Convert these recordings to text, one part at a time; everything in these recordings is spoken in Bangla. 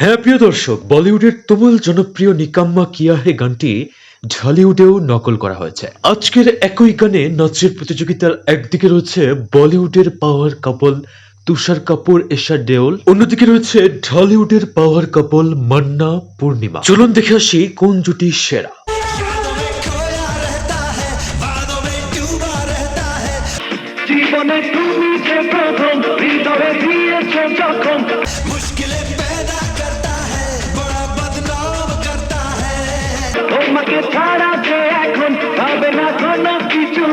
হ্যাঁ প্রিয় দর্শক, বলিউডের তুমুল জনপ্রিয় নিকাম্মা কিয়া হে গানটি ঝলিউডেও নকল করা হয়েছে। আজকের একই গানে নাচের প্রতিযোগিতার একদিকে রয়েছে বলিউডের পাওয়ার কাপল তুষার কাপুর, এশা দেওল। অন্যদিকে রয়েছে ঢলিউডের পাওয়ার কাপল মান্না পূর্ণিমা। চলুন দেখে আসি কোন জুটি সেরা। জীবনে তুমি প্রথম যখন। মুশকিলে পেদা করতা বদনাম করতা ছাড়া যে এখন না কোনো কিছু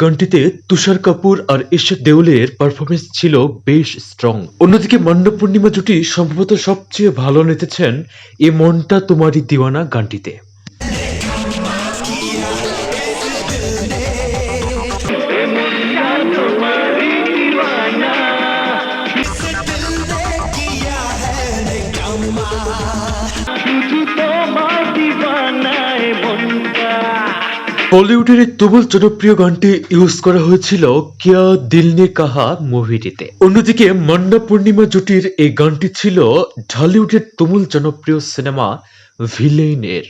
গানটিতে তুষার কাপুর আর ঈশ্বর দেউলের পারফরমেন্স ছিল বেশ স্ট্রং অন্যদিকে মণ্ডপ পূর্ণিমা জুটি সম্ভবত সবচেয়ে ভালো নেতেছেন এ মনটা তোমারই দিওয়ানা গানটিতে বলিউডের এই তুমুল জনপ্রিয় গানটি ইউজ করা হয়েছিল কিয়া দিল নে কাহা মুভিটিতে। অন্যদিকে মান্না পূর্ণিমা জুটির এই গানটি ছিল ঢালিউডের তুমুল জনপ্রিয় সিনেমা ভিলেইনের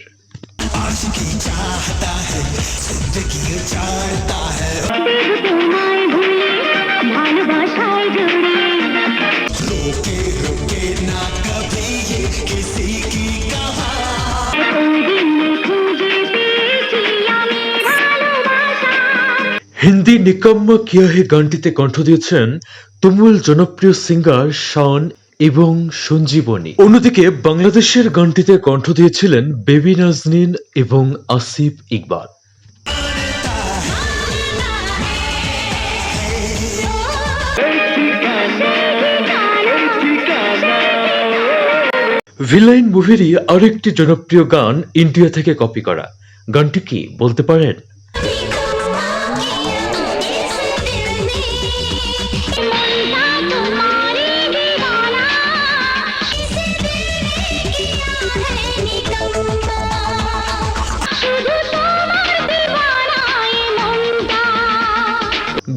হিন্দি নিকাম্মা কিয়া হে গানটিতে কণ্ঠ দিয়েছেন তুমুল জনপ্রিয় সিঙ্গার শান এবং সঞ্জীবনী। অন্যদিকে বাংলাদেশের গানটিতে কণ্ঠ দিয়েছিলেন বেবি নাজনীন এবং আসিফ ইকবাল। ভিলাইন মুভিরই আরেকটি জনপ্রিয় গান ইন্ডিয়া থেকে কপি করা। গানটি কি, বলতে পারেন?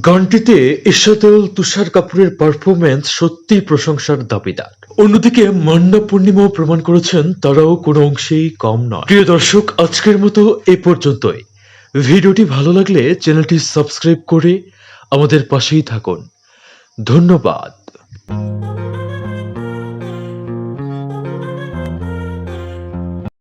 গানটিতে ইশাতেল তুষার কাপুরের পারফরমেন্স সত্যি প্রশংসার দাবিদার। অন্যদিকে মান্না পূর্ণিমাও প্রমাণ করেছেন, তারাও কোনো অংশেই কম নয়। প্রিয় দর্শক, আজকের মতো এ পর্যন্তই। ভিডিওটি ভালো লাগলে চ্যানেলটি সাবস্ক্রাইব করে আমাদের পাশেই থাকুন। ধন্যবাদ।